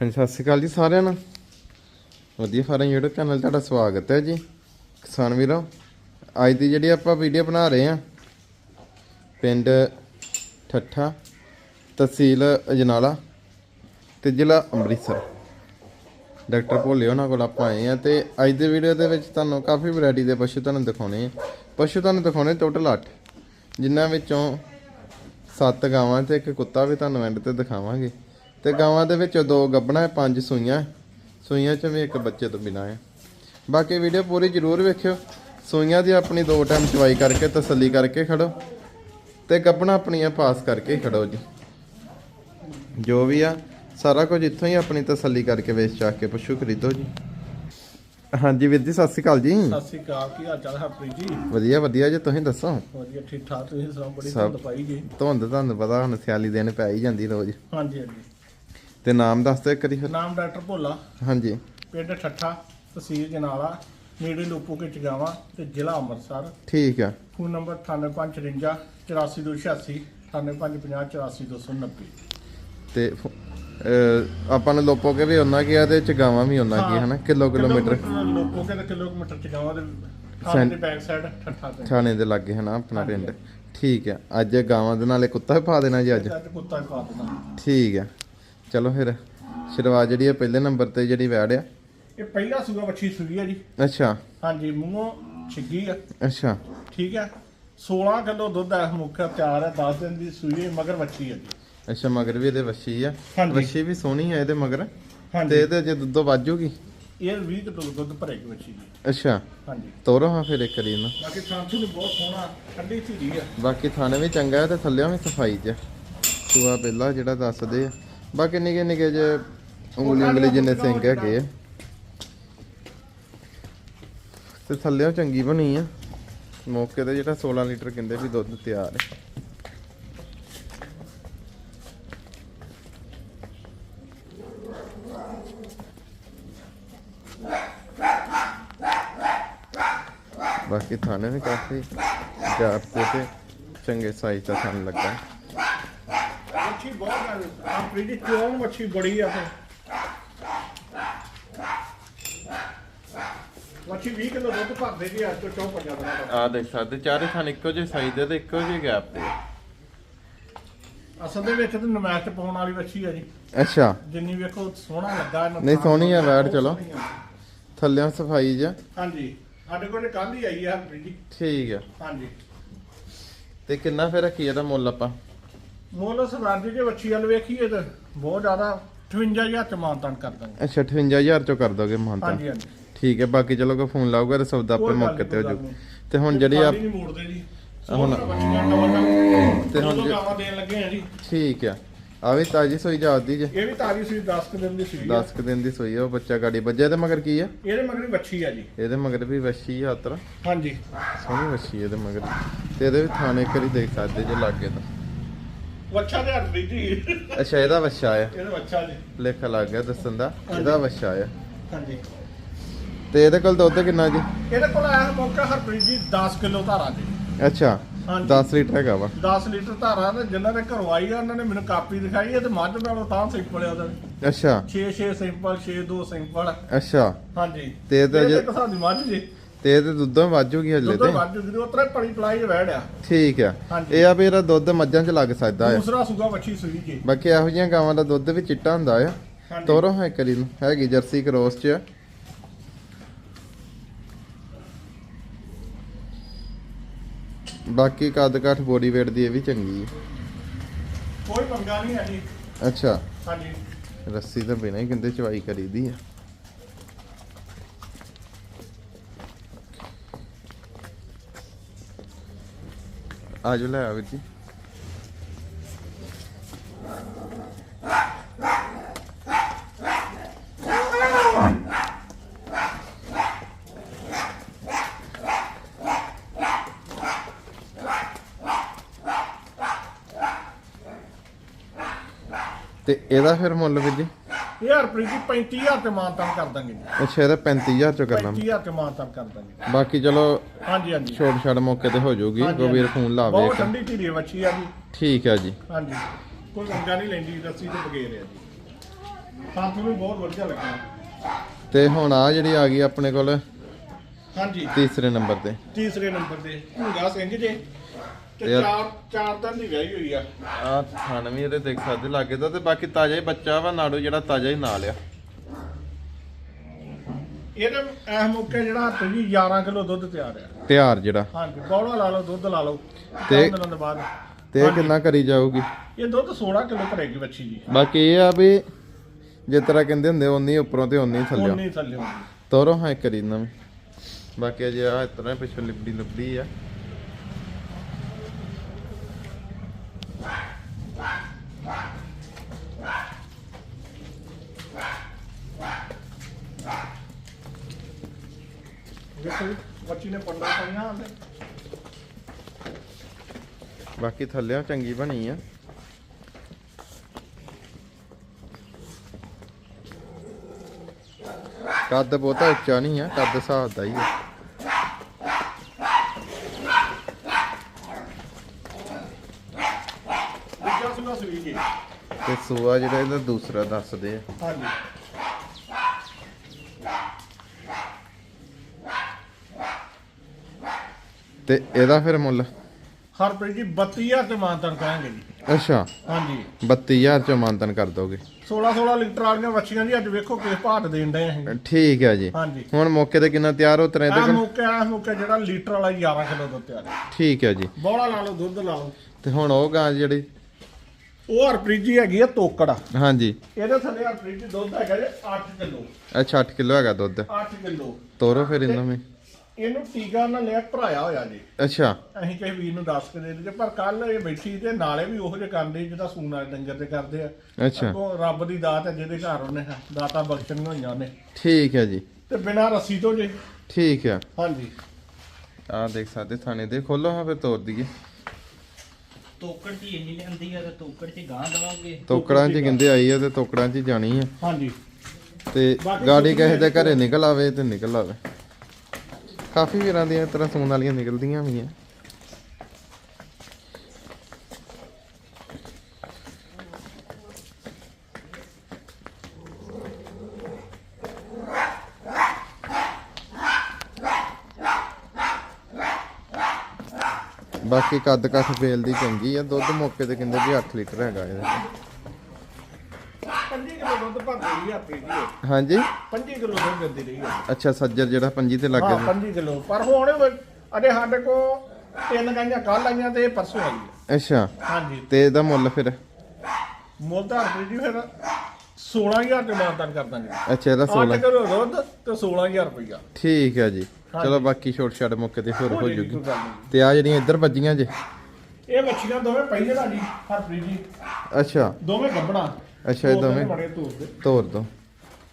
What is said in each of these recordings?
ਹਾਂਜੀ, ਸਤਿ ਸ਼੍ਰੀ ਅਕਾਲ ਜੀ ਸਾਰਿਆਂ ਨੂੰ। ਵਧੀਆ ਫਾਰਮ YouTube ਚੈਨਲ ਤੁਹਾਡਾ ਸਵਾਗਤ ਹੈ ਜੀ। ਕਿਸਾਨ ਵੀਰੋ, ਅੱਜ ਦੀ ਜਿਹੜੀ ਆਪਾਂ ਵੀਡੀਓ ਬਣਾ ਰਹੇ ਹਾਂ, ਪਿੰਡ ਠੱਠਾ, ਤਹਿਸੀਲ ਅਜਨਾਲਾ ਤੇ ਜ਼ਿਲ੍ਹਾ ਅੰਮ੍ਰਿਤਸਰ। ਡਾਕਟਰ ਭੋਲੇ ਉਹਨਾਂ ਕੋਲ ਆਪਾਂ ਆਏ ਆ ਤੇ ਅੱਜ ਦੇ ਵੀਡੀਓ ਦੇ ਵਿੱਚ ਤੁਹਾਨੂੰ ਕਾਫੀ ਵੈਰਾਈਟੀ ਦੇ ਪਸ਼ੂ ਤੁਹਾਨੂੰ ਦਿਖਾਉਣੇ ਆ। ਪਸ਼ੂ ਤੁਹਾਨੂੰ ਦਿਖਾਉਣੇ ਟੋਟਲ 8 ਜਿਨ੍ਹਾਂ ਵਿੱਚੋਂ 7 ਗਾਵਾਂ ਤੇ ਇੱਕ ਕੁੱਤਾ ਵੀ ਤੁਹਾਨੂੰ ਐਂਡ ਤੇ ਦਿਖਾਵਾਂਗੇ। ਤੇ ਗਾਵਾਂ ਦੇ ਵਿੱਚ ਦੋ ਗੱਬਣਾ ਹੈ ਪੰਜ ਸੂਈਆਂ। ਸੂਈਆਂ ਚ ਵੀ ਇੱਕ ਬੱਚੇ ਤੋਂ ਬਿਨਾਂ ਹੈ ਬਾਕੀ ਵੀਡੀਓ ਪੂਰੀ ਜ਼ਰੂਰ ਵੇਖਿਓ। ਸੂਈਆਂ ਦੀ ਆਪਣੀ ਦੋ ਟਾਈਮ ਚਵਾਈ ਕਰਕੇ ਤਸੱਲੀ ਕਰਕੇ ਖੜੋ। ਤੇ ਗੱਬਣਾ ਆਪਣੀਆਂ ਪਾਸ ਕਰਕੇ ਖੜੋ ਜੀ। ਜੋ ਵੀ ਆ ਸਾਰਾ ਕੁਝ ਇੱਥੋਂ ਹੀ ਆਪਣੀ ਤਸੱਲੀ ਕਰਕੇ ਵੇਚ ਚਾਕ ਕੇ ਪਸ਼ੂ ਖਰੀਦੋ ਜੀ। ਹਾਂਜੀ ਵੀਰ ਜੀ ਸਤਿ ਸ਼੍ਰੀ ਅਕਾਲ ਜੀ। ਸਤਿ ਸ੍ਰੀ ਅਕਾਲ ਕੀ ਹਾਲ ਚਾਲ ਹੈ ਹਰਪ੍ਰੀਤ ਜੀ? ਵਧੀਆ ਵਧੀਆ ਜੀ ਤੁਸੀਂ ਦੱਸੋ? ਵਧੀਆ ਠੀਕ ਠਾਕ ਤੁਸੀਂ ਸੁਣਾਓ ਬੜੀ ਧੁੰਦ ਪਾਈ ਜੀ। ਧੁੰਦ ਤੁਹਾਨੂੰ ਪਤਾ ਹੁਣ ਸਿਆਲੀ ਦਿਨ ਪੈ ਹੀ ਜਾਂਦੀ ਰੋਜ਼। ਹਾਂਜੀ ਹਾਂਜੀ। ਤੇ ਨਾਮ ਦੱਸ ਦਿਓ ਇੱਕ ਵਾਰੀ ਫਿਰ। ਨਾਮ ਡਾਕਟਰ ਭੋਲਾ। ਹਾਂਜੀ। ਪਿੰਡ ਠੱਠਾ ਤਹਿਸੀਲ ਜਨਾਲਾ ਨੇੜੇ ਲੋਪੋ ਕੇ ਚਗਾਵਾ ਤੇ ਜ਼ਿਲ੍ਹਾ ਅੰਮ੍ਰਿਤਸਰ। ਠੀਕ ਆ। ਫੋਨ ਨੰਬਰ 9854 84286 9850 84290 ਤੇ ਫ- ਅਹ ਆਪਾਂ ਨੂੰ ਲੋਪੋ ਕੇ ਵੀ ਉਹਨਾਂ ਗਿਆ ਤੇ ਚਗਾਵਾਂ ਵੀ ਉਹਨਾਂ ਕੀ ਹਨਾ? Kilo kilometre. ਲੋਪੋ ਕੇ ਤੇ ਕਿਲੋਮੀਟਰ ਚਗਾਵਾ ਦੇ ਥਾਣੇ ਦੇ ਬੈਕ ਸਾਈਡ ਠੱਠਾ ਤੇ। ਥਾਣੇ ਦੇ ਲਾਗੇ ਹਨਾ? ਆਪਣਾ ਪਿੰਡ। ਠੀਕ ਆ। ਅੱਜ ਗਾਵਾਂ ਦੇ ਨਾਲੇ ਕੁੱਤਾ ਵੀ ਪਾ ਦੇਣਾ ਜੀ ਅੱਜ। ਤੇ ਕੁੱਤਾ ਖਾ ਦੇਣਾ। ਠੀਕ ਆ। ਚਲੋ ਫਿਰ ਸ਼ੁਰੂਆਤ ਜਿਹੜੀ ਆ ਪਹਿਲੇ ਨੰਬਰ ਤੇ ਜਿਹੜੀ ਵੈੜ ਆ। ਇਹ ਪਹਿਲਾ ਸੂਗਾ ਵੱਛੀ ਸੂਈ ਹੈ ਜੀ। ਅੱਛਾ। ਹਾਂਜੀ ਮੂੰਹੋਂ ਛਿੱਗੀ ਆ। ਅੱਛਾ। ਠੀਕ ਹੈ 16 ਕਿਲੋ ਦੁੱਧ ਹੈ ਮੁੱਖ ਤਿਆਰ ਹੈ 10 ਦਿਨ ਦੀ ਸੂਈ ਹੈ, ਮਗਰ ਵੱਛੀ ਹੈ ਜੀ। ਅੱਛਾ ਮਗਰ ਵੀ ਇਹਦੇ ਵੱਛੀ ਆ। ਹਾਂਜੀ। ਵੱਛੀ ਵੀ ਸੋਹਣੀ ਆ ਇਹਦੇ ਮਗਰ। ਤੇ ਹਾਂਜੀ ਇਹਦੇ ਜੇ ਦੁੱਧੋਂ ਵਾਜੂਗੀ? ਇਹ 20 ਕਿਲੋ ਦੁੱਧ ਭਰੇਗੀ ਵੱਛੀ ਜੀ ਅੱਛਾ। ਹਾਂਜੀ। ਤੋਰੋ ਹਾਂ ਫਿਰ ਇੱਕ ਵਾਰੀ ਇਹਨੂੰ। ਬਾਕੀ ਸਾਂਥੂ ਨੂੰ ਬਹੁਤ ਸੋਹਣਾ ਠੰਡੀ ਧੀਰੀ ਹੈ ਬਾਕੀ ਥਾਣੇ ਵੀ ਚੰਗਾ ਹੈ ਤੇ ਥੱਲਿਆਂ ਵੀ ਸਫ਼ਾਈ 'ਚ ਸੂਆ ਪਹਿਲਾ ਜਿਹੜਾ ਦੱਸਦੇ ਆ। ਬਾਕੀ ਨਿੱਕੇ ਨਿੱਕੇ ਜੇ ਉਂਗਲੀ ਉਂਗਲੀ ਜਿੰਨੇ ਸਿੰਘ ਹੈਗੇ ਆ। ਤੇ ਥੱਲਿਆਂ ਚੰਗੀ ਬਣੀ ਆ। ਮੌਕੇ ਤੇ ਜਿਹੜਾ 16 ਲੀਟਰ ਕਹਿੰਦੇ ਵੀ ਦੁੱਧ ਤਿਆਰ ਹੈ ਬਾਕੀ ਥਾਣੇ ਵੀ ਕਾਫੀ ਜਾਤ ਤੇ ਚੰਗੇ ਸਾਈਜ਼ ਦਾ ਸਾਨੂੰ ਲੱਗਾ। ਵੱਛੀ ਬਹੁਤ ਆ ਪ੍ਰੀਡੀ ਕਿਉਂ ਵੱਛੀ ਬੜੀ ਆ ਫਿਰ? ਵੱਛੀ 20 ਕਿਲੋ ਦੁੱਧ ਭਰਦੇ ਜੀ ਅੱਜ ਤੋਂ ਚੌਂ ਪੰਜਾਂ ਦਿਨਾਂ ਤੱਕ। ਆ ਦੇਖ ਸਕਦੇ ਚਾਰੇ ਥਾਂ ਇੱਕੋ ਜਿਹੇ ਸਾਈਜ਼ ਦੇ ਤੇ ਇੱਕੋ ਜਿਹੇ ਗੈਪ ਤੇ। ਆ। ਅਸਲ ਦੇ ਵਿੱਚ ਤਾਂ ਨਮਾਇਸ਼ ਤੇ ਪਾਉਣ ਵਾਲੀ ਵੱਛੀ ਆ ਜੀ। ਅੱਛਾ। ਜਿੰਨੀ ਵੇਖੋ ਸੋਹਣਾ ਲੱਗਾ ਇਹਨੂੰ ਨਹੀਂ, ਸੋਹਣੀ ਆ ਵੈੜ, ਚਲੋ। ਥੱਲਿਆਂ ਸਫ਼ਾਈ ਜਾਂ ਹਾਂਜੀ। ਸਾਡੇ ਕੋਲ ਕੱਲ ਹੀ ਆਈ ਆ ਪ੍ਰੀਡੀ ਠੀਕ ਆ। ਹਾਂਜੀ। ਤੇ ਕਿੰਨਾ ਫਿਰ ਰੱਖੀ ਇਹਦਾ ਮੁੱਲ ਆਪਾਂ? ਮੁੱਲ ਸਰਾਂਦੀ ਜੇ ਵੱਛੀ ਵੱਲ ਵੇਖੀਏ ਤਾਂ ਬਹੁਤ ਜ਼ਿਆਦਾ 58000 ਚ ਮਾਨਤਾਨ ਕਰ ਦਾਂਗੇ। ਅੱਛਾ 58000 ਚੋਂ ਕਰ ਦੋਗੇ ਮਹੰਤਾ ਹਾਂਜੀ ਹਾਂਜੀ। ਠੀਕ ਹੈ ਬਾਕੀ ਚਲੋ ਕੋਈ ਫੋਨ ਲਾਊਗਾ ਤੇ ਸੌਦਾ ਆਪੇ ਕੋਈ ਗੱਲ ਮੌਕੇ ਤੇ ਹੋ ਨਹੀਂ, ਤੇ ਹੁਣ ਜਿਹੜੀ ਆ ਖਾਲੀ ਨਹੀਂ ਮੋੜਦੇ ਜੀ। ਹੁਣ- ਹੁਣ ਬੱਚੀਆਂ ਡਬਲ ਤੇ ਤੇ ਹੁਣ ਹੁਣ ਜੇ- ਗਾਵਾਂ ਦੇਣ ਲੱਗੇ ਆ ਜੀ। ਠੀਕ ਆ। ਆ ਵੀ ਤਾਜੀ ਸੋਈ ਜਾਂਦੀ ਜੇ। ਇਹ ਵੀ ਤਾਜੀ ਸੂਈ 10 ਕੁ ਦਿਨ ਦੀ ਸੂਈ ਆ। 10 ਕੁ ਦਿਨ ਦੀ ਸੋਈ ਆ ਉਹ ਬੱਚਾ ਗਾੜੀ ਵੱਜਿਆ ਤੇ ਮਗਰ ਕੀ ਆ? ਇਹਦੇ ਮਗਰ ਵੀ ਵੱਛੀ ਆ ਜੀ। ਇਹਦੇ ਮਗਰ ਵੀ ਵੱਛੀ ਆ ਉਤਰ ਹਾਂਜੀ। ਸੋਹਣੀ ਵੱਛੀ ਇਹਦੇ ਮਗਰ। ਤੇ ਇਹਦੇ ਵੀ ਥਾਣੇ ਕਰੀ ਦੇਖ ਸਕਦੇ ਜੇ ਲਾਗੇ ਤਾਂ। ਵੱਛਾ ਦੇ ਹੱਥ ਦੀ ਜੀ। ਅੱਛਾ ਇਹਦਾ ਵੱਛਾ ਆ। ਇਹਦਾ ਵੱਛਾ ਜੀ। ਲੇਖਾ ਲੱਗ ਗਿਆ ਦੱਸਣ ਦਾ। ਇਹਦਾ ਵੱਛਾ ਆ। ਹਾਂਜੀ। ਤੇ ਇਹਦੇ ਕੋਲ ਦੁੱਧ ਕਿੰਨਾ ਜੀ? ਇਹਦੇ ਕੋਲ ਆਇਆ ਮੌਕਾ ਹਰਪ੍ਰੀਤ ਜੀ 10 ਕਿਲੋ ਧਾਰਾ ਜੀ। ਅੱਛਾ ਹਾਂਜੀ। 10 ਲੀਟਰ ਹੈਗਾ ਵਾ। 10 ਲੀਟਰ ਧਾਰਾ ਤੇ ਜਿਨ੍ਹਾਂ ਦੇ ਘਰੋਂ ਆਈ ਆ ਉਹਨਾਂ ਨੇ ਮੈਨੂੰ ਕਾਪੀ ਦਿਖਾਈ ਇਹ ਤੇ ਮੱਝ ਨਾਲੋਂ ਤਾਂ ਸਿੰਪਲ ਆ ਉਹਦਾ। ਅੱਛਾ। 6 6 ਸਿੰਪਲ 6 2 ਸਿੰਪਲ ਅੱਛਾ। ਹਾਂਜੀ। ਤੇ ਇਹ ਤਾਂ ਇਹ ਜੇ- ਸਾਡੀ ਮੱਝ ਜੀ। ਤੇ ਇਹਦੇ ਦੁੱਧੋਂ ਵਾਜੂਗੀ ਹਲੇ ਦੁੱਧ ਤੇ? ਵੱਧ ਜਦੋਂ ਉਤਰੇ ਪੜੀ ਪਲਾਈ ਵੜਿਆ ਠੀਕ ਆ। ਹਾਂਜੀ। ਇਹ ਆ ਵੀ ਇਹਦਾ ਦੁੱਧ ਮੱਝਾਂ 'ਚ ਲੱਗ ਸਕਦਾ ਆ। ਦੂਸਰਾ ਸੁਗਾ ਵੱਛੀ ਸੂਈ ਜੀ। ਬਾਕੀ ਇਹੋ ਜਿਹੀਆਂ ਗਾਵਾਂ ਦਾ ਦੁੱਧ ਵੀ ਚਿੱਟਾ ਹੁੰਦਾ ਆ। ਹਾਂਜੀ। ਤੋਰੋ ਹੈ ਕਰੀ ਨੂੰ ਹੈਗੀ ਜਰਸੀ ਕ੍ਰੋਸ 'ਚ। ਆ। ਬਾਕੀ ਕੱਦ ਕਾਠ ਬੋਡੀ weight ਦੀ ਇਹ ਵੀ ਚੰਗੀ ਹੈ ਕੋਈ ਪੰਗਾ ਨਹੀਂ ਹੈ ਜੀ। ਅੱਛਾ। ਹਾਂਜੀ। ਰੱਸੀ ਤਾਂ ਬਿਨਾਂ ਹੀ ਕਹਿੰਦੇ ਚਵਾਈ ਕਰੀਦੀ ਆ। ਆਜੋ ਲੈ ਆ ਵੀਰ ਜੀ। ਤੇ ਇਹਦਾ ਫਿਰ ਮੁੱਲ ਵੀਰ ਜੀ? ਇਹ ਹਰਪ੍ਰੀਤ ਜੀ 35000 ਤੇ ਮਾਨਤਾਨ ਕਰ ਦਾਂਗੇ ਜੀ। ਅੱਛਾ ਇਹਦਾ 35000 ਚੋਂ ਕਰਨਾ 35000 ਤੇ ਮਾਨਤਾਨ ਕਰ ਦਾਂਗੇ। ਬਾਕੀ ਚਲੋ ਹਾਂਜੀ ਹਾਂਜੀ। ਛੋਟ ਛਾੜ ਮੌਕੇ ਤੇ ਹੋ ਜਾਊਗੀ ਹਾਂਜੀ, ਵੀਰ ਹਾਂਜੀ। ਫੋਨ ਲਾਵੇ ਬਹੁਤ ਇੱਕ। ਠੰਡੀ ਧੀਰੀ ਵੱਛੀ ਆ ਜੀ। ਠੀਕ ਹੈ ਜੀ। ਹਾਂਜੀ। ਕੋਈ ਪੰਗਾ ਨਹੀਂ ਲੈਂਦੀ ਰੱਸੀ ਤੋਂ ਬਗੈਰ ਆ ਜੀ। ਸਾਨੂੰ ਵੀ ਬਹੁਤ ਵਧੀਆ ਲੱਗਿਆ। ਤੇ ਹੁਣ ਆ ਜਿਹੜੀ ਆ ਗਈ ਆਪਣੇ ਕੋਲ ਹਾਂਜੀ। ਤੀਸਰੇ ਨੰਬਰ ਤੇ। ਤੀਸਰੇ ਨੰਬਰ ਤੇ। ਹੁੰਗਾ ਸਿੰਘ ਜੇ। ਤੇ ਚਾਰ ਚਾਰ ਦਿਨ ਦੀ ਵਿਆਹੀ ਹੋਈ ਆ। ਆ ਥਣ ਵੀ ਇਹਦੇ ਦੇਖ ਸਕਦੇ ਲੱਗੇ ਦਾ ਤੇ ਬਾਕੀ ਤਾਜ਼ਾ ਹੀ ਬੱਚਾ ਵਾ ਨਾੜੂ ਜਿਹੜਾ ਤਾਜ਼ਾ ਹੀ ਨਾਲ ਆ। ਇਹਦੇ ਇਸ ਮੌਕੇ ਜਿਹੜਾ ਤੁਸੀਂ 11 ਕਿਲੋ ਦੁੱਧ ਤਿਆਰ ਆ ਤਿਆਰ ਜਿਹੜਾ? ਹਾਂਜੀ ਬੌਲਾ ਲਾ ਲਓ ਦੁੱਧ ਲਾ ਲਓ। ਤੇ- ਤੇ ਦਿਨਾਂ ਦੇ ਬਾਅਦ। ਤੇ ਇਹ ਹਾਂਜੀ। ਕਿੰਨਾ ਕਰੀ ਜਾਊਗੀ? ਇਹ ਦੁੱਧ 16 ਕਿਲੋ ਭਰੇਗੀ ਬੱਚੀ ਜੀ। ਬਾਕੀ ਇਹ ਆ ਵੀ ਜਿਸ ਤਰ੍ਹਾਂ ਕਹਿੰਦੇ ਹੁੰਦੇ ਉਨੀ ਉੱਪਰੋਂ ਤੇ ਉਨੀ ਥੱਲੇ ਉਨੀ ਥੱਲੇ ਹੋਊਗੀ। ਤੋਰੋ ਹਾਂ ਕਰੀ ਨਾ। ਬਾਕੀ ਅਜੇ ਆ ਇਸ ਤਰ੍ਹਾਂ ਪਿੱਛੋਂ ਲਿਬੜੀ ਲਿਬੜੀ ਆ। ਵੇਖੋ ਜੀ, ਬੱਚੀ ਨੇ ਪੰਡਾ ਪਾਈਆਂ ਆਂਦੇ ਬਾਕੀ ਥੱਲਿਓਂ ਚੰਗੀ ਬਣੀ ਆ। ਕੱਦ ਬਹੁਤਾ ਉੱਚਾ ਨਹੀਂ ਆ ਕੱਦ ਹਿਸਾਬ ਦਾ ਹੀ ਆ। ਦੂਜਾ ਸੁਣਾ ਸੂਈ ਜੀ ਤੇ ਸੂਆ ਜਿਹੜਾ ਇਹਦਾ ਦੂਸਰਾ ਦੱਸਦੇ ਆ। ਹਾਂਜੀ। ਤੇ ਇਹਦਾ ਫਿਰ ਮੁੱਲ? ਹਰਪ੍ਰੀਤ ਜੀ 32000 ਤੇ ਮਾਨਤਨ ਕਰਾਂਗੇ ਜੀ। ਅੱਛਾ। ਹਾਂਜੀ। 32000 ਚ ਮਾਨਤਨ ਕਰ ਦੋਗੇ। 16 16 ਲੀਟਰ ਵਾਲੀਆਂ ਬੱਚੀਆਂ ਜੀ ਅੱਜ ਵੇਖੋ ਕਿਸ ਭਾਅ ਦੇਣ ਡਏ ਅਸੀਂ। ਠੀਕ ਹੈ ਜੀ। ਹਾਂਜੀ। ਹੁਣ ਮੌਕੇ ਤੇ ਕਿੰਨਾ ਤਿਆਰ ਹੋ ਤਰੇ ਆ ਇਹਦੇ ਕੋਲ ਮੌਕੇ ਆ ਮੌਕੇ ਜਿਹੜਾ ਲੀਟਰ ਵਾਲਾ 11 ਕਿਲੋ ਦੁੱਧ ਤਿਆਰ ਹੈ ਠੀਕ ਹੈ ਜੀ। ਬੋਲਾ ਲਾ ਲਓ ਦੁੱਧ ਲਾ ਲਓ। ਤੇ ਹੁਣ ਉਹ ਗਾਂ ਜਿਹੜੀ? ਉਹ ਹਰਪ੍ਰੀਤ ਜੀ ਹੈਗੀ ਆ ਤੋਕੜ। ਹਾਂਜੀ। ਇਹਦੇ ਥੱਲੇ ਹਰਪ੍ਰੀਤ ਜੀ ਦੁੱਧ ਹੈਗਾ ਜੀ 8 ਕਿਲੋ। ਅੱਛਾ 8 ਕਿਲੋ ਹੈਗਾ ਦੁੱਧ। 8 ਕਿਲੋ। ਤੋਰੋ ਫਿਰ ਇਹਨਾਂ ਵਿੱਚ ਇਹਨੂੰ ਟੀਕਾ ਨਾਲ ਲਿਆ ਭਰਾਇਆ ਹੋਇਆ ਜੀ। ਅੱਛਾ। ਅਸੀਂ ਕਿਸੇ ਵੀਰ ਨੂੰ ਦੱਸ ਕੇ ਦੇ ਦਿੱਤੇ ਪਰ ਕੱਲ ਇਹ ਬੈਠੀ ਤੇ ਨਾਲੇ ਵੀ ਉਹੋ ਜਿਹੇ ਕਰਦੇ ਜਿਹਦਾ ਸੂਨਾ ਡੰਗਰ ਤੇ ਕਰਦੇ ਆ। ਅੱਛਾ। ਅੱਗੋਂ ਰੱਬ ਦੀ ਦਾਤ ਹੈ ਜਿਹਦੇ ਘਰ ਉਹਨੇ ਦਾਤਾਂ ਬਖਸ਼ਣੀਆਂ ਹੋਈਆਂ ਉਹਨੇ। ਠੀਕ ਹੈ ਜੀ। ਤੇ ਬਿਨਾਂ ਰੱਸੀ ਤੋਂ ਜੇ। ਠੀਕ ਹੈ। ਹਾਂਜੀ। ਆ ਦੇਖ ਸਕਦੇ ਥਾਣੇ ਦੇ ਖੋਲੋ ਹਾਂ ਫਿਰ ਤੋੜ ਦਈਏ। ਤੋਕੜ ਦੀ ਇੰਨੀ ਲੈਂਦੀ ਆ ਤੇ ਤੋਕੜ ਚ ਗਾਂ ਦਵਾਂਗੇ। ਤੋਕੜਾਂ 'ਚ ਕਹਿੰਦੇ ਆਈ ਆ ਤੇ ਤੋਕੜਾਂ 'ਚ ਹੀ ਜਾਣੀ ਆ। ਹਾਂਜੀ। ਤੇ ਬਾਕੀ ਗਾੜੀ ਕਿਸੇ ਦੇ ਘਰੇ ਨਿਕਲ ਆਵੇ ਤੇ ਨਿਕਲ ਆਵੇ। ਕਾਫੀ ਵੀਰਾਂ ਦੀਆਂ ਤਰ੍ਹਾਂ ਸੂਣ ਵਾਲੀਆਂ ਨਿਕਲਦੀਆਂ ਵੀ ਆ। ਬਾਕੀ ਕੱਦ ਕੱਠ ਫੇਲ ਦੀ ਚੰਗੀ ਆ, ਦੁੱਧ ਮੌਕੇ ਤੇ ਕਹਿੰਦੇ ਵੀ 8 ਲੀਟਰ ਹੈਗਾ ਇਹਦੇ। 5 ਕਿਲੋ ਦੁੱਧ ਭਰਦੀ ਰਹੀ ਹਾਂਜੀ। 5 ਕਿਲੋ ਦੁੱਧ ਦਿੰਦੀ ਰਹੀ ਆ। ਅੱਛਾ ਸੱਜਰ ਜਿਹੜਾ ਪੰਜੀ ਤੇ ਲੱਗ ਹਾਂ ਗਿਆ 5 ਕਿਲੋ। ਪਰ ਹੁਣ ਅਜੇ ਸਾਡੇ ਕੋ ਤਿੰਨ ਗਾਈਆਂ ਕੱਲ ਆਈਆਂ ਤੇ ਇਹ ਪਰਸੋਂ ਆਈ ਆ। ਅੱਛਾ। ਹਾਂਜੀ। ਤੇ ਇਹਦਾ ਮੁੱਲ ਫਿਰ? ਮੁੱਲ ਤਾਂ ਹਰਪ੍ਰੀਤ ਜੀ ਫਿਰ 16000 ਤੇ ਮਾਨਤਾਨ ਕਰ ਦਾਂਗੇ। ਅੱਛਾ ਇਹਦਾ 8 16 ਕਿਲੋ ਦੁੱਧ ਤੇ 16000 ਰੁਪਇਆ ਠੀਕ ਹੈ ਜੀ। ਚਲੋ ਬਾਕੀ ਛੋਟ ਛੱਡ ਮੌਕੇ ਤੇ ਹੋਰ ਹੋ ਹੋ ਜੂਗੀ। ਤੇ ਆ ਜਿਹੜੀਆਂ ਇੱਧਰ ਵੱਜੀਆਂ ਜੇ? ਇਹ ਮੱਛੀਆਂ ਦੋਵੇਂ ਪਹਿਲੇ ਦਾ ਜੀ ਹਰਪ੍ਰੀਤ ਜੀ। ਅੱਛਾ। ਦੋਵੇਂ ਗੱਬਣਾ ਅੱਛਾ ਇਹ ਦੋਵੇਂ ਬੜੇ ਧੂਰ ਦੇ ਤੋਰ ਦੋ।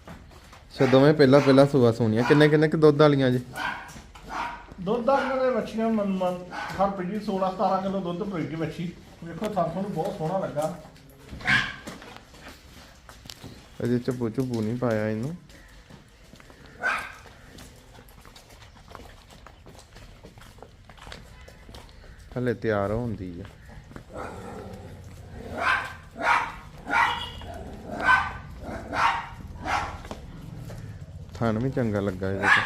ਅੱਛਾ ਦੋਵੇਂ ਪਹਿਲਾਂ ਪਹਿਲਾਂ ਸੂਆ ਸੋਣੀਆਂ ਕਿੰਨੇ ਕਿੰਨੇ ਕਿ ਦੁੱਧ ਵਾਲੀਆਂ ਜੀ? ਦੁੱਧ ਦਾ ਇਹਨਾਂ ਦੇ ਮੱਛੀਆਂ ਮਨ ਮਨ ਹਰਪ੍ਰੀਤ ਜੀ 16 17 ਕਿਲੋ ਦੁੱਧ ਪਏਗੀ ਮੱਛੀ ਵੇਖੋ ਸਾਨੂੰ ਨੂੰ ਬਹੁਤ ਸੋਹਣਾ ਲੱਗਾ। ਅਜੇ ਚੱਪੂ ਚੁੱਪੂ ਨਹੀਂ ਪਾਇਆ ਇਹਨੂੰ। ਹਲੇ ਤਿਆਰ ਹੁੰਦੀ ਆ। ਥਣ ਵੀ ਚੰਗਾ ਲੱਗਾ ਇਹਦੇ ਤੇ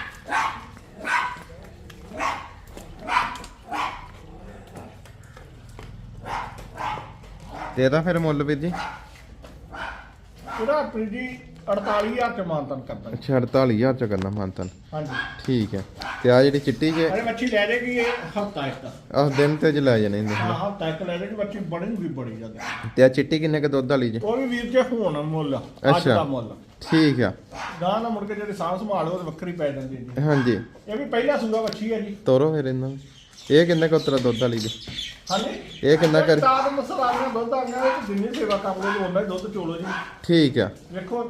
ਤੇ ਇਹਦਾ ਫਿਰ ਮੁੱਲ ਵੀਰ ਜੀ। ਇਹਦਾ ਹਰਪ੍ਰੀਤ ਜੀ 48000 ਤੇ ਮਾਨਤਨ ਕਰਦਾ। ਅੱਛਾ 48000 ਚ ਕਰਨਾ ਮੰਤਨ ਹਾਂਜੀ। ਠੀਕ ਹੈ। ਤੇ ਆ ਜਿਹੜੀ ਚਿੱਟੀ ਜੇ ਅਰੇ ਮੱਛੀ ਲੈ ਜਾਏਗੀ ਇਹ ਹਫਤਾ ਇੱਕ ਆਹ ਦਿਨ ਤੇ ਚ ਲੈ ਜਾਣੇ ਇਹਨੇ ਹਾਂ। ਹਫਤਾ ਇੱਕ ਲੈ ਜਾਏਗੀ ਮੱਛੀ ਬਣੂਗੀ ਬੜੀ ਜ਼ਿਆਦਾ। ਤੇ ਆ ਚਿੱਟੀ ਕਿੰਨੇ ਕ ਦੁੱਧ ਵਾਲੀ ਜੇ? ਉਹ ਵੀ ਵੀਰ ਜੇ ਹੁਣ ਮੁੱਲ ਅੱਜ। ਦਾ ਮੁੱਲ। ਠੀਕ ਆ। ਗਾਂ ਨਾਲ ਮੁੜ ਕੇ ਜਿਹੜੇ ਸਾਂਭ ਸੰਭਾਲ ਉਹ ਤੇ ਵੱਖਰੀ ਪੈ ਜਾਂਦੀ ਹੈ ਜੀ। ਹਾਂਜੀ। ਇਹ ਵੀ ਪਹਿਲਾ ਸੂਗਾ ਮੱਛੀ ਹੈ ਜੀ। ਤੋਰੋ ਫਿਰ ਇਹਨਾਂ ਨੂੰ। ਇਹ ਕਿੰਨੇ ਕ ਉਤਰਾ ਦੁੱਧ ਵਾਲੀ ਜੀ ਹਾਂਜੀ। ਇਹ ਕਿੰਨਾ ਕਰ ਤਾਦ ਮਸਲਾਰੀਆਂ ਦੁੱਧ ਆ ਗਿਆ ਤੇ ਜਿੰਨੀ ਸੇਵਾ ਕਰ ਲਓ ਉਹਨਾਂ ਹੀ ਦੁੱਧ ਚੋਲੋ ਜੀ। ਠੀਕ ਆ। ਵੇਖੋ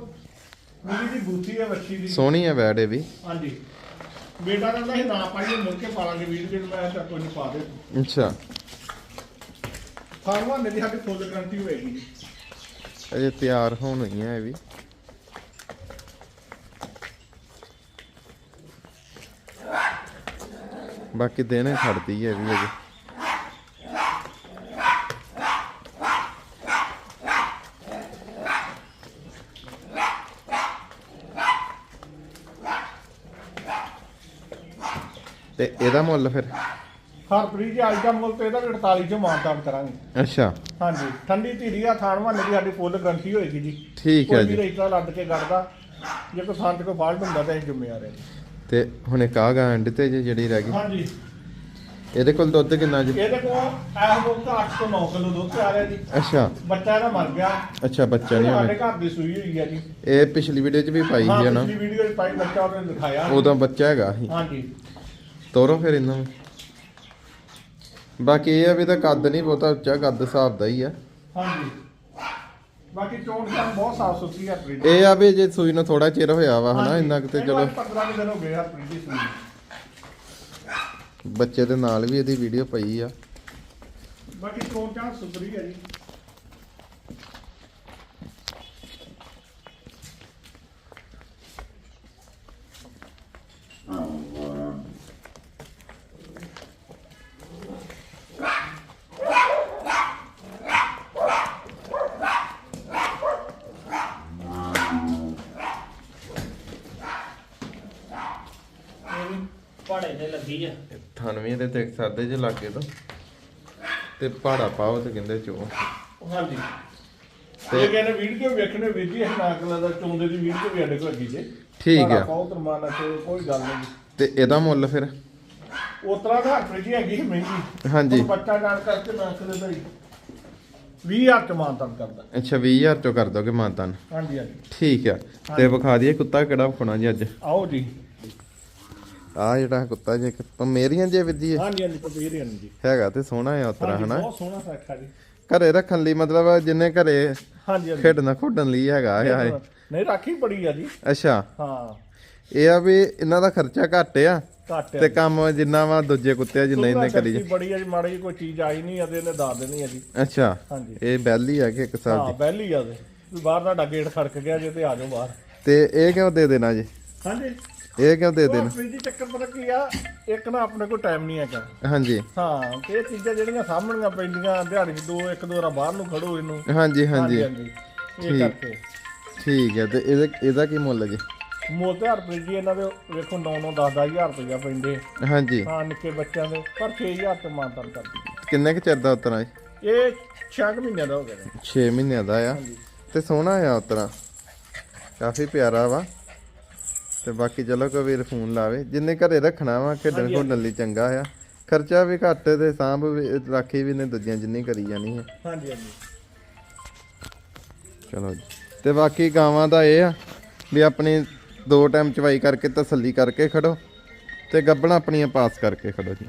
ਮੇਰੀ ਦੀ ਬੂਥੀ ਹੈ ਵੱਛੀ ਦੀ। ਸੋਹਣੀ ਆ ਵੈੜ ਇਹ ਵੀ। ਹਾਂਜੀ। ਬੇਟਾ ਕਹਿੰਦਾ ਸੀ ਨਾ ਪਾਈਏ ਮੁੜ ਕੇ ਪਾਲਾਂਗੇ ਵੀਰ ਜੀ ਨੂੰ। ਮੈਂ ਚੱਲ ਕੋਈ ਨਹੀਂ ਪਾ ਦੇ। ਅੱਛਾ। ਫਾਰਮਾਂ ਮੇਰੀ ਸਾਡੀ ਫੁੱਲ ਗਰੰਟੀ ਹੋਏਗੀ ਜੀ। ਅਜੇ ਤਿਆਰ ਹੋਣ ਹੋਈਆਂ ਇਹ ਵੀ। ਬਾਕੀ ਦਿਨੇ ਖੜਦੀ ਹੈ ਵੀ ਅਜੇ। ਤੇ ਇਹਦਾ ਮੁੱਲ ਫਿਰ? ਹਰਪ੍ਰੀਤ ਜੀ ਅੱਜ ਦਾ ਮੁੱਲ ਤੇ ਇਹਦਾ 48 ਚੋਂ ਮਾਨਤਾਨ ਕਰਾਂਗੇ। ਅੱਛਾ। ਹਾਂਜੀ ਠੰਡੀ ਧੀਰੀ ਆ ਥਾਣ ਵਾਲੇ ਦੀ ਸਾਡੀ ਫੁੱਲ ਗਰੰਟੀ ਹੋਏਗੀ ਜੀ। ਠੀਕ ਹੈ ਜੀ ਕੋਈ ਵੀ ਰੇਤਾ ਲੱਦ ਕੇ ਗੱਡਦਾ ਜੇ ਕੋਈ ਸੰਤ ਕੋ ਫਾਲਟ ਹੁੰਦਾ ਤਾਂ ਇਹ ਜ਼ਿੰਮੇਵਾਰ ਹੈ ਤੇ ਹੁਣ ਇੱਕ ਆ ਗਾਂਡ ਤੇ ਜੀ ਜਿਹੜੀ ਰਹਿ ਗਈ। ਹਾਂਜੀ। ਇਹਦੇ ਕੋਲ ਦੁੱਧ ਕਿੰਨਾ ਜੀ? ਇਹਦੇ ਕੋਲ ਐਸ ਵਕਤ 8 ਤੋਂ 9 ਕਿਲੋ ਦੁੱਧ ਆ ਰਿਹਾ ਜੀ। ਅੱਛਾ। ਬੱਚਾ ਇਹਦਾ ਮਰ ਗਿਆ। ਅੱਛਾ ਬੱਚਾ ਨਹੀਂ ਸਾਡੇ ਹੋਣਾ ਘਰ ਦੀ ਸੂਈ ਹੋਈ ਹੈ ਜੀ। ਇਹ ਪਿਛਲੀ ਵੀਡੀਓ 'ਚ ਵੀ ਪਾਈ ਹਾਂ ਨਾ ਪਿਛਲੀ ਵੀਡੀਓ ਵਿੱਚ ਪਾਈ ਬੱਚਾ ਉਹਨੇ ਦਿਖਾਇਆ। ਉਦੋਂ ਬੱਚਾ ਹੈਗਾ ਸੀ। ਹਾਂਜੀ। ਤੋਰੋ ਫਿਰ ਇਹਨਾਂ ਨੂੰ। ਬਾਕੀ ਇਹ ਆ ਵੀ ਤਾਂ ਕੱਦ ਨਹੀਂ ਬਹੁਤਾ ਉੱਚਾ ਕੱਦ ਹਿਸਾਬ ਦਾ ਹੀ ਆ। ਹਾਂਜੀ। ਬਾਕੀ ਚੋਣ ਚਾਣ ਬਹੁਤ ਸਾਫ਼ ਸੁਥਰੀ ਹੈ ਪ੍ਰੀਤ ਇਹ ਆ ਵੀ ਜੇ ਸੂਈ ਨੂੰ ਥੋੜਾ ਚਿਰ ਹੋਇਆ ਵਾ ਹਨਾ ਇੰਨਾ ਕੁ ਤੇ ਚਲੋ। 15 ਕੁ ਦਿਨ ਹੋ ਗਏ ਹਰ ਪ੍ਰੀਤ ਦੀ ਸੂਈ ਬੱਚੇ ਦੇ ਨਾਲ ਵੀ ਇਹਦੀ ਵੀਡੀਓ ਪਈ ਆ। ਬਾਕੀ ਚੋਣ ਚਾਣ ਸੁਥਰੀ ਹੈ ਜੀ ਇਹ ਵੀ ਲੱਗੀ ਆ। 98 ਦੇ ਤੇ ਸਾਦੇ ਜੇ ਲੱਗੇ ਤੋਂ। ਤੇ ਪਹਾੜਾ ਪਾਓ ਤੇ ਕਹਿੰਦੇ ਚੋ। ਹਾਂਜੀ। ਤੇ- ਤੇ ਕਹਿੰਦੇ ਵੀਡੀਓ ਵੇਖਣੇ ਵੀਰ ਜੀ ਇਹ ਨਾਕਲਾ ਦਾ ਚੋਂਦੇ ਦੀ ਵੀਡੀਓ ਵੀ ਸਾਡੇ ਕੋਲ ਹੈਗੀ ਜੇ। ਠੀਕ ਆ। ਬਹੁਤ ਰਮਾਨਾ ਤੇ ਕੋਈ ਗੱਲ ਨਹੀਂ। ਤੇ ਇਹਦਾ ਮੁੱਲ ਫਿਰ? ਉਤਰਾ ਦਾ ਹਰ ਜੀ ਹੈਗੀ ਮਹਿੰਗੀ। ਹਾਂਜੀ। ਬੱਚਾ ਜਾਣ ਕਰਕੇ ਮੈਂ ਕਿਹਾ ਭਾਈ 20000 ਚ ਮਾਨਤਨ ਕਰਦਾ। ਅੱਛਾ 20000 ਚੋਂ ਕਰ ਦੋਗੇ ਮਾਨਤਾਨ? ਹਾਂਜੀ ਹਾਂਜੀ। ਠੀਕ ਆ। ਤੇ ਵਿਖਾ ਦਈਏ ਕੁੱਤਾ ਕਿਹੜਾ ਵਿਖਾਉਣਾ ਜੀ ਅੱਜ। ਆਓ ਜੀ। ਆ ਜਿਹੜਾ ਕੁੱਤਾ ਜੇ ਪਮੇਰੀਆਂ ਜੇ। ਵਿੱਦੀ ਹਾਂਜੀ ਹਾਂਜੀ ਪਪੀਰ ਹੀ ਜੀ। ਹੈਗਾ ਤੇ ਸੋਹਣਾ ਆ ਉਤਰਾ ਹਾਂਜੀ, ਹਨਾ? ਬਹੁਤ ਸੋਹਣਾ ਰੱਖਾ ਜੀ। ਘਰੇ ਰੱਖਣ ਲਈ ਮਤਲਬ ਜਿੰਨੇ ਘਰੇ ਹਾਂਜੀ ਹਾਂਜੀ। ਖੇਡਣਾ ਖੋਡਣ ਲਈ ਹੈਗਾ ਆ ਇਹ। ਨਹੀਂ ਰਾਖੀ ਬੜੀ ਆ ਜੀ। ਅੱਛਾ। ਹਾਂ। ਇਹ ਆ ਵੀ ਇਹਨਾਂ ਦਾ ਖਰਚਾ ਘੱਟ ਆ ਘੱਟ ਆ ਤੇ ਕੰਮ ਜਿੰਨਾ ਵਾ ਦੂਜੇ ਕੁੱਤੇ ਆ ਜਿੰਨਾ ਇਹਨੇ ਕਰੀ ਜਾ ਬੜੀ ਆ ਜੀ ਮਾੜੀ ਜਿਹੀ ਕੋਈ ਚੀਜ਼ ਆਈ ਨਹੀਂ ਅਦੇ ਇਹਨੇ ਦੱਸ ਦੇਣੀ ਆ ਜੀ। ਅੱਛਾ। ਹਾਂਜੀ। ਇਹ ਬੈਲੀ ਆ ਕਿ ਇੱਕ ਸਾਲ ਹਾਂ ਦੀ ਪਹਿਲੀ ਆ ਦੇ ਬਾਹਰ ਤੁਹਾਡਾ ਗੇਟ ਖੜਕ ਗਿਆ ਜੇ ਤੇ ਆ ਜਾਓ ਬਾਹਰ। ਤੇ ਇਹ ਕਿਉਂ ਦੇ ਦੇਣਾ ਜੀ? ਹਾਂਜੀ। ਇਹ ਕਿਉਂ ਦੇ ਦੇਣਾ? ਫ੍ਰਿਜ ਚੱਕਰ ਪਤਾ ਕੀ ਆ? ਇੱਕ ਨਾ ਆਪਣੇ ਕੋਲ ਟਾਈਮ ਨਹੀਂ ਹੈਗਾ। ਹਾਂਜੀ। ਹਾਂ ਤੇ ਇਹ ਚੀਜ਼ਾਂ ਜਿਹੜੀਆਂ ਸਾਹਮਣੀਆਂ ਪੈਂਦੀਆਂ ਦਿਹਾੜੀ 'ਚ ਦੋ ਇੱਕ ਦੋ ਵਾਰ ਬਾਹਰ ਨੂੰ ਖੜੋ ਇਹਨੂੰ। ਹਾਂਜੀ ਹਾਂਜੀ। ਇਹ ਠੀਕ। ਕਰਕੇ। ਠੀਕ ਹੈ ਤੇ ਇਹਦੇ ਇਹਦਾ ਕੀ ਮੁੱਲ ਹੈ ਜੀ? ਮੁੱਲ ਤੇ ਹਰ ਫ੍ਰਿਜ ਇਹਨਾਂ ਦੇ ਵੇਖੋ 9 9 10 10000 ਰੁਪਇਆ ਪੈਂਦੇ। ਹਾਂਜੀ। ਹਾਂ ਨਿੱਕੇ ਬੱਚਿਆਂ ਦੇ। ਪਰ 6000 ਤੇ ਮਾਨਤਨ ਕਰਦੀ। ਕਿੰਨੇ ਕੁ ਚਿਰ ਦਾ ਉਤਰਾ ਜੀ? ਇਹ 6 ਮਹੀਨਿਆਂ ਦਾ ਹੋ ਗਿਆ। ਜੀ। 6 ਮਹੀਨਿਆਂ ਦਾ ਆ। ਤੇ ਸੋਹਣਾ ਆ ਉਤਰਾ। ਕਾਫੀ ਪਿਆਰਾ ਵਾ। ਤੇ ਬਾਕੀ ਚਲੋ ਕੋਈ ਵੀਰ ਫੋਨ ਲਾਵੇ। ਜਿੰਨੇ ਘਰੇ ਰੱਖਣਾ ਵਾ ਖੇਡਣ ਖੋਡਣ ਲਈ ਚੰਗਾ ਆ। ਖਰਚਾ ਵੀ ਘੱਟ ਤੇ ਸਾਂਭ ਵੀ ਰਾਖੀ ਵੀ ਨੇ ਦੂਜੀਆਂ ਜਿੰਨੀ ਕਰੀ ਜਾਣੀ ਹੈ ਹਾਂਜੀ ਹਾਂਜੀ। ਚਲੋ ਜੀ। ਤੇ ਬਾਕੀ ਗਾਵਾਂ ਦਾ ਇਹ ਆ ਵੀ ਆਪਣੀ ਦੋ ਟਾਈਮ ਚਵਾਈ ਕਰਕੇ ਤਸੱਲੀ ਕਰਕੇ ਖੜੋ ਤੇ ਗੱਬਣਾ ਆਪਣੀਆਂ ਪਾਸ ਕਰਕੇ ਖੜੋ ਜੀ।